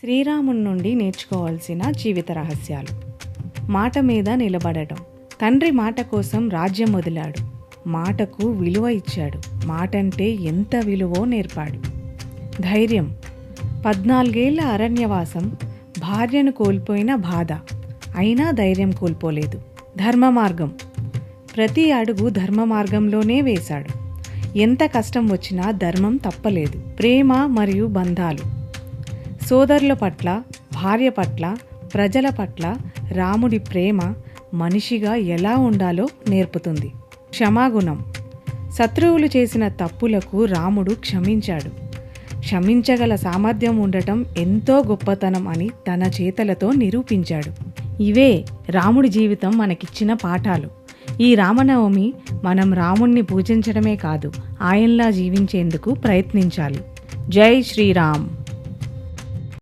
శ్రీరాముని నుండి నేర్చుకోవాల్సిన జీవిత రహస్యాలు. మాట మీద నిలబడటం. తండ్రి మాట కోసం రాజ్యం వదిలాడు. మాటకు విలువ ఇచ్చాడు. మాటంటే ఎంత విలువో నేర్పాడు. ధైర్యం. పద్నాలుగేళ్ళ అరణ్యవాసం భార్యను కోల్పోయిన బాధ. అయినా ధైర్యం కోల్పోలేదు. ధర్మ మార్గం. ప్రతి అడుగు ధర్మ మార్గంలోనే వేశాడు. ఎంత కష్టం వచ్చినా ధర్మం తప్పలేదు. ప్రేమ మరియు బంధాలు. సోదరుల పట్ల భార్య పట్ల ప్రజల పట్ల రాముడి ప్రేమ మనిషిగా ఎలా ఉండాలో నేర్పుతుంది. క్షమాగుణం. శత్రువులు చేసిన తప్పులకు రాముడు క్షమించాడు. క్షమించగల సామర్థ్యం ఉండటం ఎంతో గొప్పతనం అని తన చేతలతో నిరూపించాడు. ఇవే రాముడి జీవితం మనకిచ్చిన పాఠాలు. ఈ రామనవమి మనం రాముణ్ణి పూజించడమే కాదు ఆయనలా జీవించేందుకు ప్రయత్నించాలి. జై శ్రీరామ్.